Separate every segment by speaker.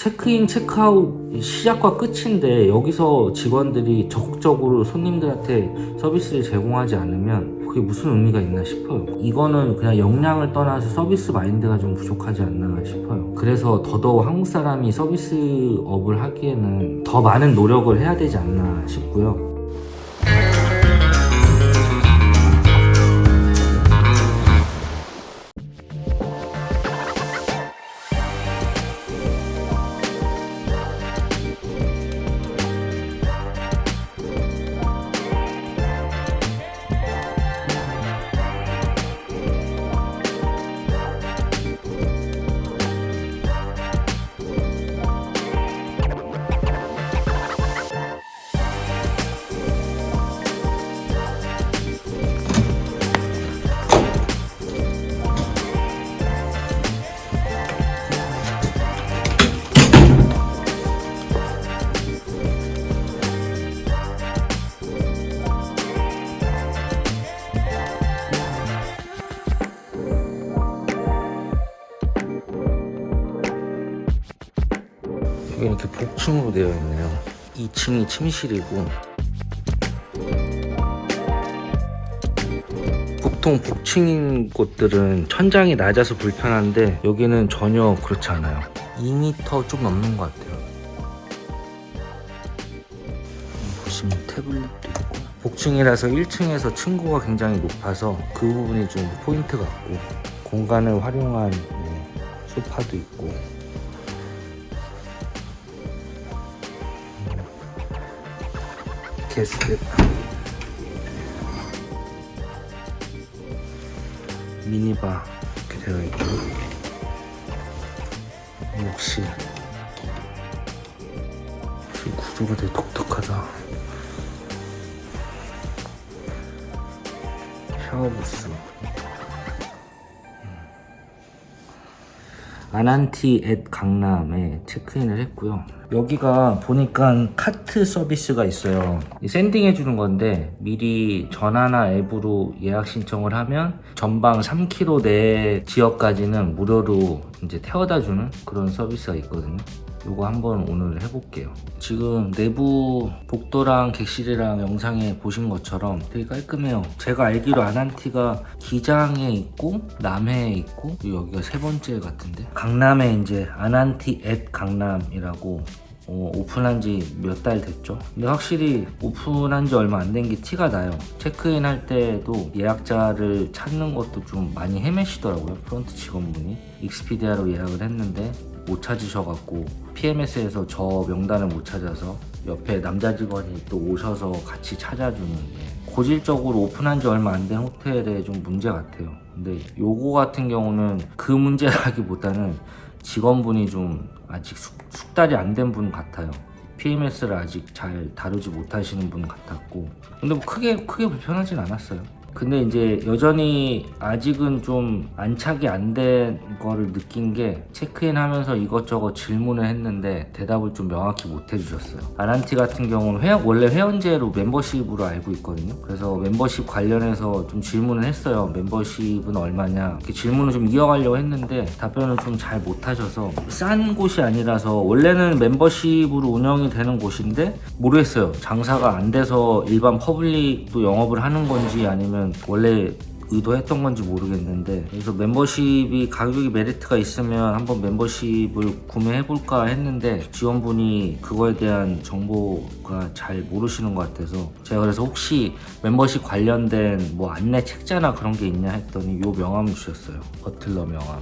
Speaker 1: 체크인, 체크아웃 시작과 끝인데 여기서 직원들이 적극적으로 손님들한테 서비스를 제공하지 않으면 그게 무슨 의미가 있나 싶어요. 이거는 그냥 역량을 떠나서 서비스 마인드가 좀 부족하지 않나 싶어요. 그래서 더더욱 한국 사람이 서비스업을 하기에는 더 많은 노력을 해야 되지 않나 싶고요. 여기 이렇게 복층으로 되어 있네요. 2층이 침실이고 보통 복층인 곳들은 천장이 낮아서 불편한데 여기는 전혀 그렇지 않아요. 2m 좀 넘는 것 같아요. 보시면 태블릿도 있고 복층이라서 1층에서 층고가 굉장히 높아서 그 부분이 좀 포인트 같고 공간을 활용한 네, 소파도 있고 게스트 미니바 이렇게 되어 있고 역시 이 구조가 되게 독특하다. 샤워부스 아난티 앳 강남에 체크인을 했고요. 여기가 보니까 카트 서비스가 있어요. 이 샌딩해 주는 건데 미리 전화나 앱으로 예약 신청을 하면 전방 3km 내 지역까지는 무료로 이제 태워다 주는 그런 서비스가 있거든요. 요거 한번 오늘 해볼게요. 지금 내부 복도랑 객실이랑 영상에 보신 것처럼 되게 깔끔해요. 제가 알기로 아난티가 기장에 있고 남해에 있고 여기가 세 번째 같은데 강남에 이제 아난티 앳 강남이라고 어, 오픈한 지 몇 달 됐죠. 근데 확실히 오픈한 지 얼마 안 된 게 티가 나요. 체크인 할 때도 예약자를 찾는 것도 좀 많이 헤매시더라고요. 프런트 직원분이. 익스피디아로 예약을 했는데 못 찾으셔갖고 PMS에서 저 명단을 못 찾아서 옆에 남자 직원이 또 오셔서 같이 찾아주는 게 고질적으로 오픈한 지 얼마 안 된 호텔의 좀 문제 같아요. 근데 요거 같은 경우는 그 문제라기보다는 직원분이 좀 아직 숙, 숙달이 안 된 분 같아요. PMS를 아직 잘 다루지 못하시는 분 같았고 근데 뭐 크게 크게 불편하진 않았어요. 근데 이제 여전히 아직은 좀 안착이 안 된 거를 느낀 게 체크인 하면서 이것저것 질문을 했는데 대답을 좀 명확히 못 해주셨어요. 아난티 같은 경우는 회, 원래 회원제로 멤버십으로 알고 있거든요. 그래서 멤버십 관련해서 좀 질문을 했어요. 멤버십은 얼마냐? 이렇게 질문을 좀 이어가려고 했는데 답변을 좀 잘 못 하셔서 싼 곳이 아니라서 원래는 멤버십으로 운영이 되는 곳인데 모르겠어요. 장사가 안 돼서 일반 퍼블릭도 영업을 하는 건지 아니면 원래 의도했던 건지 모르겠는데 그래서 멤버십이 가격이 메리트가 있으면 한번 멤버십을 구매해 볼까 했는데 지원분이 그거에 대한 정보가 잘 모르시는 것 같아서 제가 그래서 혹시 멤버십 관련된 뭐 안내 책자나 그런 게 있냐 했더니 요 명함을 주셨어요 버틀러 명함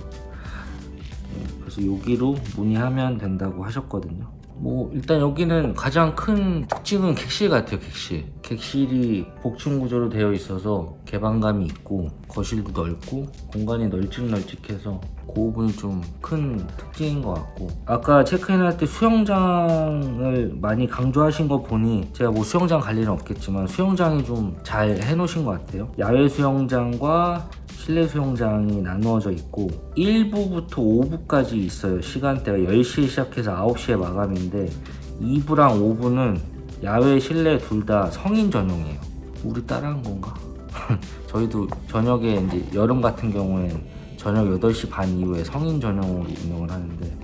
Speaker 1: 네, 그래서 여기로 문의하면 된다고 하셨거든요. 뭐 일단 여기는 가장 큰 특징은 객실 같아요 객실. 객실이 복층 구조로 되어 있어서 개방감이 있고 거실도 넓고 공간이 널찍널찍해서 그 부분이 좀 큰 특징인 것 같고. 아까 체크인 할 때 수영장을 많이 강조하신 거 보니 제가 뭐 수영장 갈 일은 없겠지만 수영장이 좀 잘 해놓으신 것 같아요. 야외 수영장과 실내 수영장이 나누어져 있고 1부부터 5부까지 있어요. 시간대가 10시에 시작해서 9시에 마감인데 2부랑 5부는 야외 실내 둘 다 성인 전용이에요. 우리 따라한 건가? 저희도 저녁에 이제 여름 같은 경우엔 저녁 8시 반 이후에 성인 전용으로 운영을 하는데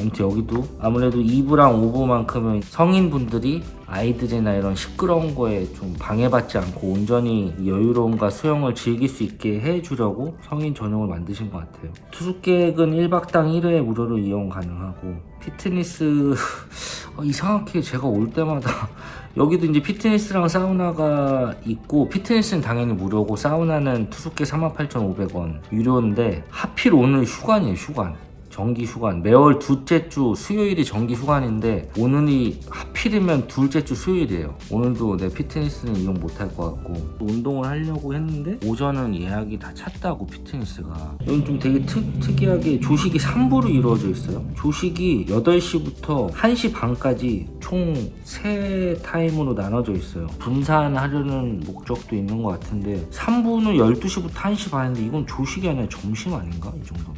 Speaker 1: 아무튼 여기도 아무래도 2부랑 5부만큼은 성인분들이 아이들이나 이런 시끄러운 거에 좀 방해받지 않고 온전히 여유로움과 수영을 즐길 수 있게 해주려고 성인 전용을 만드신 것 같아요. 투숙객은 1박당 1회 무료로 이용 가능하고 피트니스 어, 이상하게 제가 올 때마다 여기도 이제 피트니스랑 사우나가 있고 피트니스는 당연히 무료고 사우나는 투숙객 38,500원 유료인데 하필 오늘 휴관이에요 휴관 정기 휴관. 매월 둘째 주 수요일이 정기 휴관인데 오늘이 하필이면 둘째 주 수요일이에요. 오늘도 내 피트니스는 이용 못할 것 같고. 운동을 하려고 했는데 오전은 예약이 다 찼다고 피트니스가. 여기 좀 되게 특, 특이하게 조식이 3부로 이루어져 있어요. 조식이 8시부터 1시 반까지 총 3타임으로 나눠져 있어요. 분산하려는 목적도 있는 것 같은데 3부는 12시부터 1시 반인데 이건 조식이 아니라 점심 아닌가? 이 정도면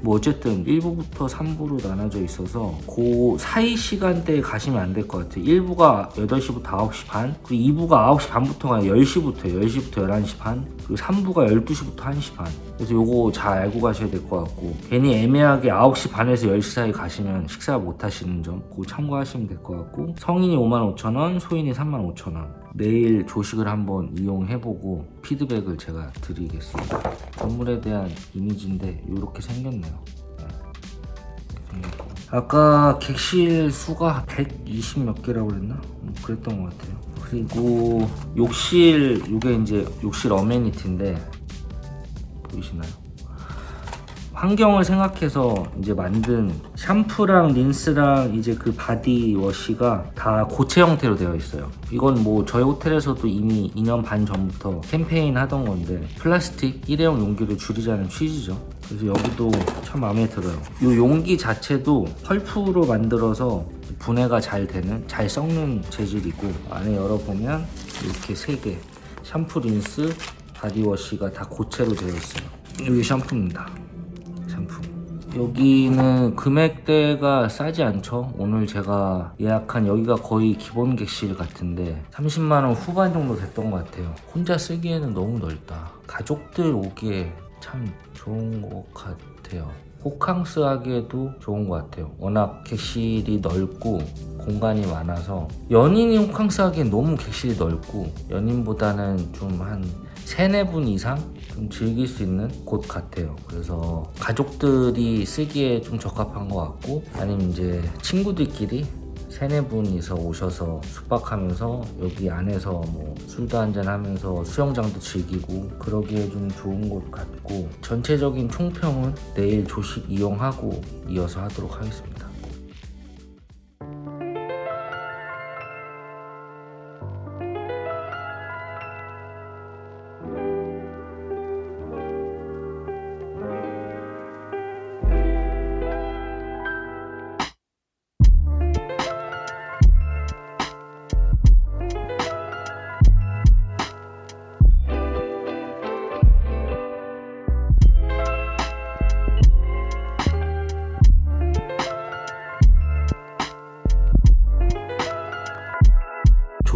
Speaker 1: 뭐 어쨌든 1부부터 3부로 나눠져 있어서 그 사이 시간대에 가시면 안 될 것 같아요. 1부가 8시부터 9시 반 그리고 2부가 9시 반부터가 10시부터 10시부터 11시 반 그리고 3부가 12시부터 1시 반. 그래서 요거 잘 알고 가셔야 될 것 같고 괜히 애매하게 9시 반에서 10시 사이 가시면 식사 못 하시는 점 그거 참고하시면 될 것 같고 성인이 55,000원 소인이 35,000원 내일 조식을 한번 이용해보고 피드백을 제가 드리겠습니다. 건물에 대한 이미지인데 이렇게 생겼네요. 네. 아까 객실 수가 120 몇 개라고 그랬나? 음, 그랬던 것 같아요. 그리고 욕실 이게 이제 욕실 어메니티인데 보이시나요? 환경을 생각해서 이제 만든 샴푸랑 린스랑 이제 그 바디워시가 다 고체 형태로 되어 있어요. 이건 뭐 저희 호텔에서도 이미 2년 반 전부터 캠페인 하던 건데 플라스틱 일회용 용기를 줄이자는 취지죠. 그래서 여기도 참 마음에 들어요. 이 용기 자체도 펄프로 만들어서 분해가 잘 되는, 잘 썩는 재질이고 안에 열어보면 이렇게 세개 샴푸, 린스, 바디워시가 다 고체로 되어 있어요. 여기 샴푸입니다. 샴푸. 여기는 금액대가 싸지 않죠? 오늘 제가 예약한 여기가 거의 기본 객실 같은데 30만원 후반 정도 됐던 것 같아요. 혼자 쓰기에는 너무 넓다. 가족들 오기에 참 좋은 것 같아요. 호캉스 하기에도 좋은 것 같아요. 워낙 객실이 넓고 공간이 많아서 연인이 호캉스 하기엔 너무 객실이 넓고 연인보다는 좀한 세네 분 이상 좀 즐길 수 있는 곳 같아요. 그래서 가족들이 쓰기에 좀 적합한 것 같고 아니면 이제 친구들끼리 세네 분이서 오셔서 숙박하면서 여기 안에서 뭐 술도 한잔 하면서 수영장도 즐기고 그러기에 좀 좋은 곳 같고 전체적인 총평은 내일 조식 이용하고 이어서 하도록 하겠습니다.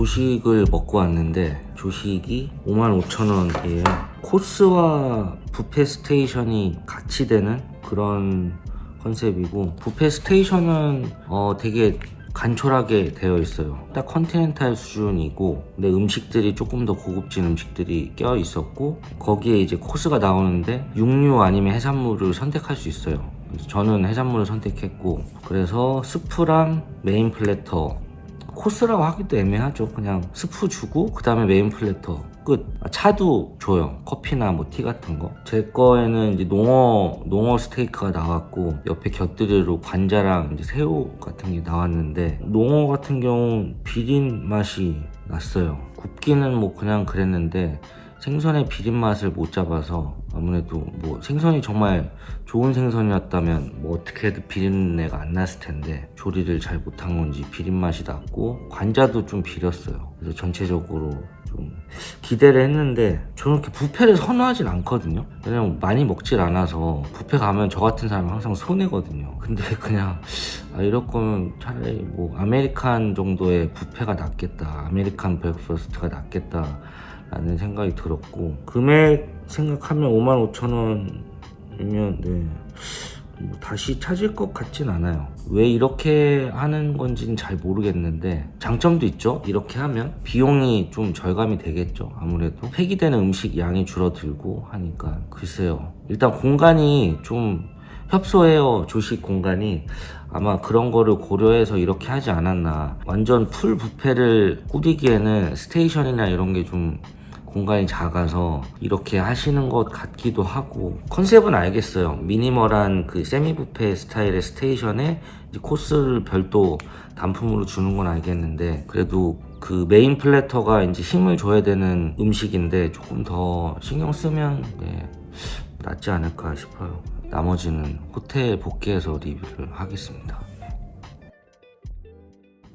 Speaker 1: 조식을 먹고 왔는데 조식이 55,000원이에요. 코스와 부페 스테이션이 같이 되는 그런 컨셉이고 부페 스테이션은 어 되게 간촐하게 되어 있어요. 딱 컨티넨탈 수준이고 근데 음식들이 조금 더 고급진 음식들이 껴 있었고 거기에 이제 코스가 나오는데 육류 아니면 해산물을 선택할 수 있어요. 저는 해산물을 선택했고 그래서 스프랑 메인 플래터 코스라고 하기도 애매하죠. 그냥 스프 주고 그 다음에 메인 플래터 끝. 아, 차도 줘요. 커피나 뭐 티 같은 거. 제 거에는 이제 농어 농어 스테이크가 나왔고 옆에 곁들이로 관자랑 이제 새우 같은 게 나왔는데 농어 같은 경우 비린 맛이 났어요. 굽기는 뭐 그냥 그랬는데 생선의 비린 맛을 못 잡아서 아무래도 뭐 생선이 정말 좋은 생선이었다면 뭐 어떻게든 비린내가 안 났을 텐데 조리를 잘 못한 건지 비린 맛이 났고 관자도 좀 비렸어요. 그래서 전체적으로 좀 기대를 했는데 저는 이렇게 뷔페를 선호하진 않거든요. 왜냐면 많이 먹질 않아서 뷔페 가면 저 같은 사람은 항상 손해거든요. 근데 그냥 아 이럴 거면 차라리 뭐 아메리칸 정도의 뷔페가 낫겠다. 아메리칸 브렉퍼스트가 낫겠다. 라는 생각이 들었고 금액 생각하면 55,000원이면 네. 뭐 다시 찾을 것 같진 않아요. 왜 이렇게 하는 건지는 잘 모르겠는데 장점도 있죠. 이렇게 하면 비용이 좀 절감이 되겠죠. 아무래도 폐기되는 음식 양이 줄어들고 하니까 글쎄요. 일단 공간이 좀 협소해요. 조식 공간이 아마 그런 거를 고려해서 이렇게 하지 않았나. 완전 풀 뷔페를 꾸리기에는 스테이션이나 이런 게좀 공간이 작아서 이렇게 하시는 것 같기도 하고 컨셉은 알겠어요. 미니멀한 그 세미 뷔페 스타일의 스테이션에 코스를 별도 단품으로 주는 건 알겠는데 그래도 그 메인 플래터가 이제 힘을 줘야 되는 음식인데 조금 더 신경 쓰면 네, 낫지 않을까 싶어요. 나머지는 호텔 복귀해서 리뷰를 하겠습니다.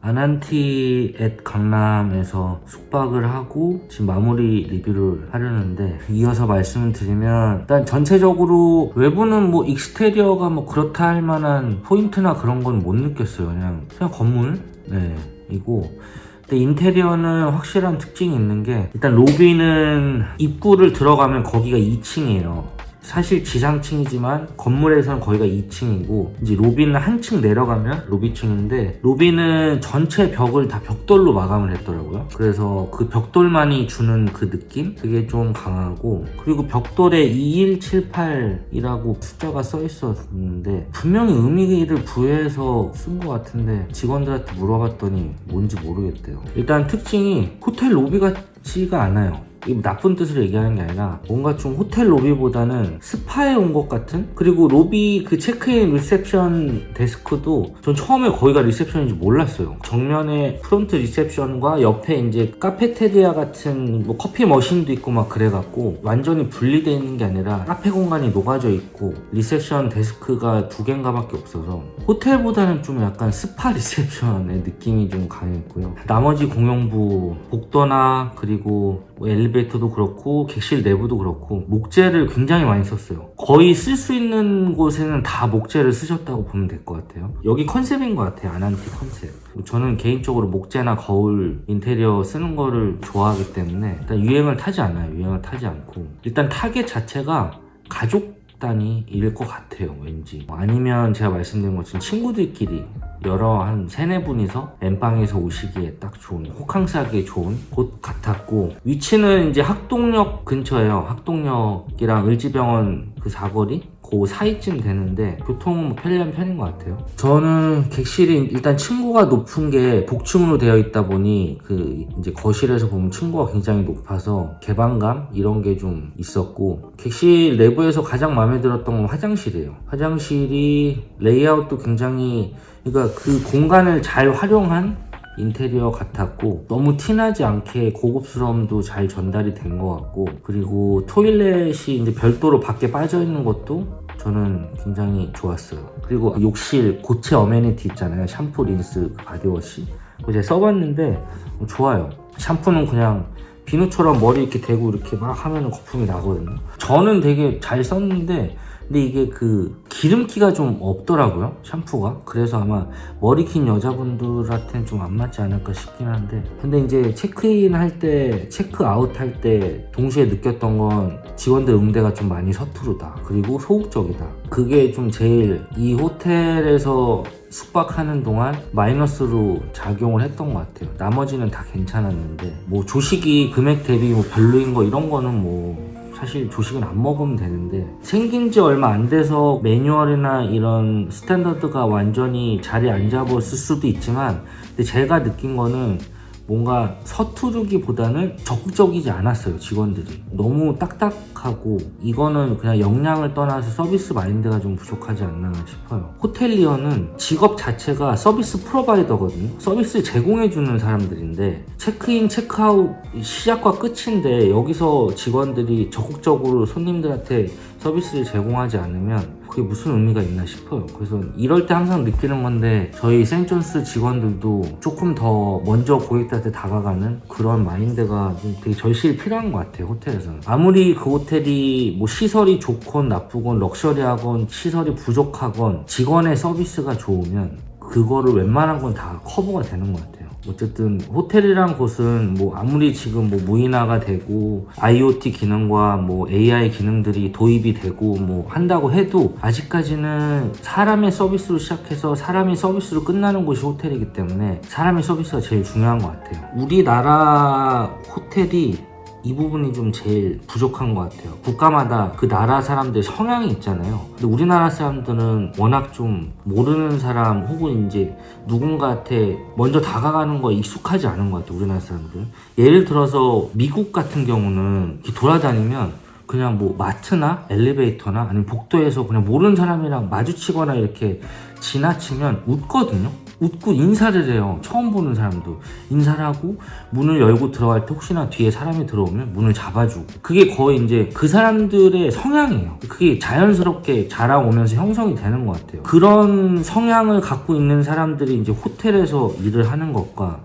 Speaker 1: 아난티 앳 강남에서 숙박을 하고 지금 마무리 리뷰를 하려는데 이어서 말씀을 드리면 일단 전체적으로 외부는 뭐 익스테리어가 뭐 그렇다 할 만한 포인트나 그런 건 못 느꼈어요. 그냥 그냥 건물? 네 이고. 근데 인테리어는 확실한 특징이 있는 게 일단 로비는 입구를 들어가면 거기가 2층이에요. 사실 지상층이지만 건물에서는 거기가 2층이고 이제 로비는 한층 내려가면 로비층인데 로비는 전체 벽을 다 벽돌로 마감을 했더라고요. 그래서 그 벽돌만이 주는 그 느낌 그게 좀 강하고 그리고 벽돌에 2178이라고 숫자가 써 있었는데 분명히 의미를 부여해서 쓴 것 같은데 직원들한테 물어봤더니 뭔지 모르겠대요. 일단 특징이 호텔 로비 같지가 않아요. 이 나쁜 뜻으로 얘기하는 게 아니라 뭔가 좀 호텔 로비보다는 스파에 온 것 같은? 그리고 로비 그 체크인 리셉션 데스크도 전 처음에 거기가 리셉션인지 몰랐어요. 정면에 프론트 리셉션과 옆에 이제 카페테리아 같은 뭐 커피 머신도 있고 막 그래갖고 완전히 분리되어 있는 게 아니라 카페 공간이 녹아져 있고 리셉션 데스크가 두 개인가 밖에 없어서 호텔보다는 좀 약간 스파 리셉션의 느낌이 좀 강했고요. 나머지 공용부 복도나 그리고 뭐 엘리베이터도 그렇고 객실 내부도 그렇고 목재를 굉장히 많이 썼어요. 거의 쓸 수 있는 곳에는 다 목재를 쓰셨다고 보면 될 것 같아요. 여기 컨셉인 것 같아요. 아난티 컨셉. 저는 개인적으로 목재나 거울 인테리어 쓰는 거를 좋아하기 때문에 일단 유행을 타지 않아요. 유행을 타지 않고 일단 타겟 자체가 가족 단위일 것 같아요 왠지 아니면 제가 말씀드린 것처럼 친구들끼리 여러 한 세네 분이서 엠빵에서 오시기에 딱 좋은 호캉스 하기에 좋은 곳 같았고 위치는 이제 학동역 근처예요 학동역이랑 을지병원 그 사거리 그 사이쯤 되는데 교통은 뭐 편리한 편인 것 같아요. 저는 객실이 일단 층고가 높은 게 복층으로 되어 있다 보니 그 이제 거실에서 보면 층고가 굉장히 높아서 개방감 이런 게 좀 있었고 객실 내부에서 가장 마음에 들었던 건 화장실이에요. 화장실이 레이아웃도 굉장히 그러니까 그 공간을 잘 활용한 인테리어 같았고 너무 티나지 않게 고급스러움도 잘 전달이 된 것 같고 그리고 토일렛이 이제 별도로 밖에 빠져 있는 것도 저는 굉장히 좋았어요. 그리고 욕실 고체 어메니티 있잖아요. 샴푸, 린스, 그 바디워시. 제가 써봤는데 좋아요. 샴푸는 그냥 비누처럼 머리 이렇게 대고 이렇게 막 하면 거품이 나거든요. 저는 되게 잘 썼는데 근데 이게 그 기름기가 좀 없더라고요 샴푸가. 그래서 아마 머리 긴 여자분들한테는 좀 안 맞지 않을까 싶긴 한데. 근데 이제 체크인 할 때 체크아웃 할 때 동시에 느꼈던 건 직원들 응대가 좀 많이 서투르다. 그리고 소극적이다. 그게 좀 제일 이 호텔에서 숙박하는 동안 마이너스로 작용을 했던 것 같아요. 나머지는 다 괜찮았는데. 뭐 조식이 금액 대비 뭐 별로인 거 이런 거는 뭐 사실 조식은 안 먹으면 되는데 생긴 지 얼마 안 돼서 매뉴얼이나 이런 스탠더드가 완전히 자리 안 잡았을 수도 있지만 근데 제가 느낀 거는 뭔가 서투르기보다는 적극적이지 않았어요 직원들이. 너무 딱딱하고 이거는 그냥 역량을 떠나서 서비스 마인드가 좀 부족하지 않나 싶어요. 호텔리어는 직업 자체가 서비스 프로바이더거든요. 서비스 제공해주는 사람들인데 체크인 체크아웃 시작과 끝인데 여기서 직원들이 적극적으로 손님들한테 서비스를 제공하지 않으면 그게 무슨 의미가 있나 싶어요. 그래서 이럴 때 항상 느끼는 건데 저희 생존스 직원들도 조금 더 먼저 고객들한테 다가가는 그런 마인드가 좀 되게 절실히 필요한 것 같아요. 호텔에서는 아무리 그 호텔이 뭐 시설이 좋건 나쁘건 럭셔리하건 시설이 부족하건 직원의 서비스가 좋으면 그거를 웬만한 건 다 커버가 되는 것 같아요. 어쨌든 호텔이란 곳은 뭐 아무리 지금 뭐 무인화가 되고 IoT 기능과 뭐 AI 기능들이 도입이 되고 뭐 한다고 해도 아직까지는 사람의 서비스로 시작해서 사람이 서비스로 끝나는 곳이 호텔이기 때문에 사람의 서비스가 제일 중요한 것 같아요. 우리나라 호텔이 이 부분이 좀 제일 부족한 것 같아요. 국가마다 그 나라 사람들 성향이 있잖아요. 근데 우리나라 사람들은 워낙 좀 모르는 사람 혹은 이제 누군가한테 먼저 다가가는 거에 익숙하지 않은 것 같아요. 우리나라 사람들은. 예를 들어서 미국 같은 경우는 이렇게 돌아다니면 그냥 뭐 마트나 엘리베이터나 아니면 복도에서 그냥 모르는 사람이랑 마주치거나 이렇게 지나치면 웃거든요. 웃고 인사를 해요. 처음 보는 사람도 인사를 하고 문을 열고 들어갈 때 혹시나 뒤에 사람이 들어오면 문을 잡아주고 그게 거의 이제 그 사람들의 성향이에요. 그게 자연스럽게 자라오면서 형성이 되는 것 같아요. 그런 성향을 갖고 있는 사람들이 이제 호텔에서 일을 하는 것과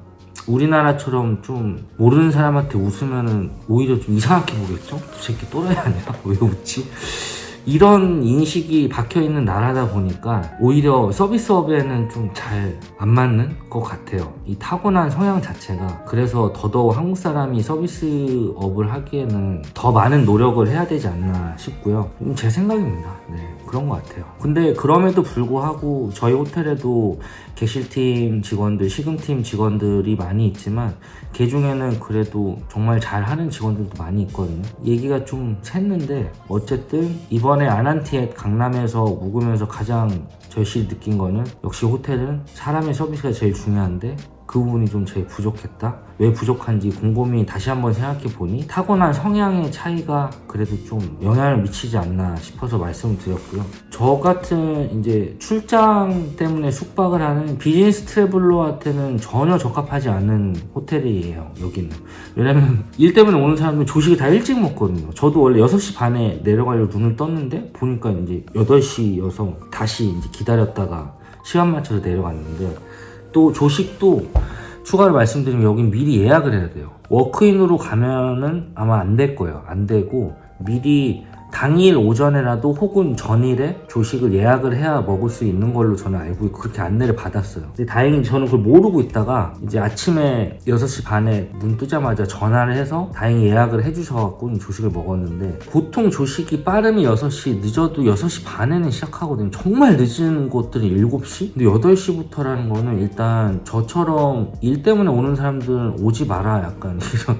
Speaker 1: 우리나라처럼 좀 모르는 사람한테 웃으면은 오히려 좀 이상하게 보겠죠? 저 새끼 또라이 아니야? 왜 웃지? 이런 인식이 박혀 있는 나라다 보니까 오히려 서비스업에는 좀 잘 안 맞는 것 같아요. 이 타고난 성향 자체가 그래서 더더욱 한국 사람이 서비스업을 하기에는 더 많은 노력을 해야 되지 않나 싶고요. 음, 제 생각입니다. 네, 그런 것 같아요. 근데 그럼에도 불구하고 저희 호텔에도 객실팀 직원들, 식음팀 직원들이 많이 있지만 그 중에는 그래도 정말 잘하는 직원들도 많이 있거든요. 얘기가 좀 샜는데 어쨌든 이번 에 아난티엣 강남에서 묵으면서 가장 절실히 느낀 거는 역시 호텔은 사람의 서비스가 제일 중요한데 그 부분이 좀 제일 부족했다. 왜 부족한지 곰곰이 다시 한번 생각해 보니 타고난 성향의 차이가 그래도 좀 영향을 미치지 않나 싶어서 말씀을 드렸고요. 저 같은 이제 출장 때문에 숙박을 하는 비즈니스 트래블러한테는 전혀 적합하지 않은 호텔이에요. 여기는. 왜냐면 일 때문에 오는 사람들은 조식을 다 일찍 먹거든요. 저도 원래 6시 반에 내려가려고 눈을 떴는데 보니까 이제 8시여서 다시 이제 기다렸다가 시간 맞춰서 내려갔는데 또 조식도 추가로 말씀드리면 여긴 미리 예약을 해야 돼요. 워크인으로 가면은 아마 안 될 거예요. 안 되고 미리 당일 오전에라도 혹은 전일에 조식을 예약을 해야 먹을 수 있는 걸로 저는 알고 그렇게 안내를 받았어요. 근데 다행히 저는 그걸 모르고 있다가 이제 아침에 6시 반에 눈 뜨자마자 전화를 해서 다행히 예약을 해주셔갖고 조식을 먹었는데 보통 조식이 빠르면 6시 늦어도 6시 반에는 시작하거든요. 정말 늦은 곳들은 7시? 근데 8시부터라는 거는 일단 저처럼 일 때문에 오는 사람들은 오지 마라 약간 이런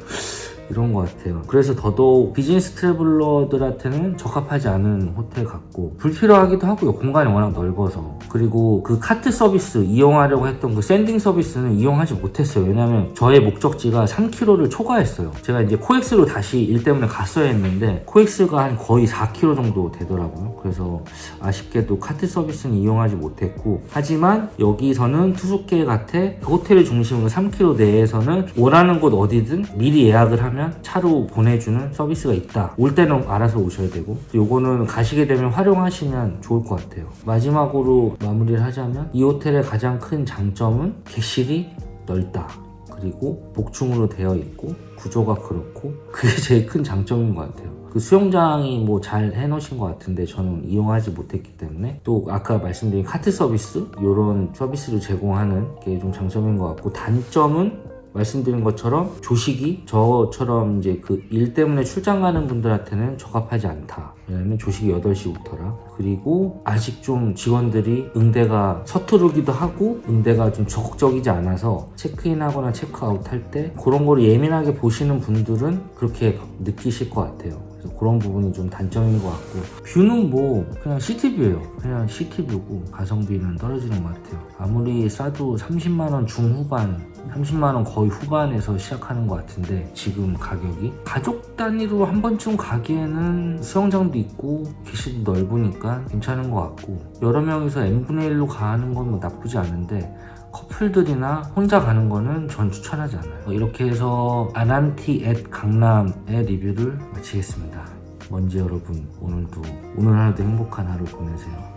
Speaker 1: 이런 것 같아요. 그래서 더더욱 비즈니스 트래블러들한테는 적합하지 않은 호텔 같고 불필요하기도 하고요. 공간이 워낙 넓어서 그리고 그 카트 서비스 이용하려고 했던 그 샌딩 서비스는 이용하지 못했어요. 왜냐하면 저의 목적지가 3km를 초과했어요. 제가 이제 코엑스로 다시 일 때문에 갔어야 했는데 코엑스가 한 거의 4km 정도 되더라고요. 그래서 아쉽게도 카트 서비스는 이용하지 못했고 하지만 여기서는 같아 호텔을 중심으로 3km 내에서는 원하는 곳 어디든 미리 예약을 하면 차로 보내주는 서비스가 있다. 올 때는 알아서 오셔야 되고 요거는 가시게 되면 활용하시면 좋을 것 같아요. 마지막으로 마무리를 하자면 이 호텔의 가장 큰 장점은 객실이 넓다. 그리고 복층으로 되어 있고 구조가 그렇고 그게 제일 큰 장점인 것 같아요. 그 수영장이 뭐 잘 해놓으신 것 같은데 저는 이용하지 못했기 때문에 또 아까 말씀드린 카트 서비스 이런 서비스를 제공하는 게 좀 장점인 것 같고 단점은 말씀드린 것처럼 조식이 저처럼 이제 그 일 때문에 출장 가는 분들한테는 적합하지 않다. 왜냐면 조식이 8시부터라. 그리고 아직 좀 직원들이 응대가 서투르기도 하고 응대가 좀 적극적이지 않아서 체크인하거나 체크아웃 할 때 그런 거를 예민하게 보시는 분들은 그렇게 느끼실 것 같아요. 그래서 그런 부분이 좀 단점인 것 같고 뷰는 뭐 그냥 시티뷰예요 그냥 시티뷰고 가성비는 떨어지는 것 같아요 아무리 싸도 30만원 중후반 30만 원 거의 후반에서 시작하는 것 같은데 지금 가격이 가족 단위로 한 번쯤 가기에는 수영장도 있고 객실도 넓으니까 괜찮은 것 같고 여러 명이서 n분의 1로 가는 건 뭐 나쁘지 않은데 커플들이나 혼자 가는 거는 전 추천하지 않아요. 이렇게 해서 아난티 앳 강남의 리뷰를 마치겠습니다. 먼지 여러분 오늘도 오늘 하루도 행복한 하루 보내세요.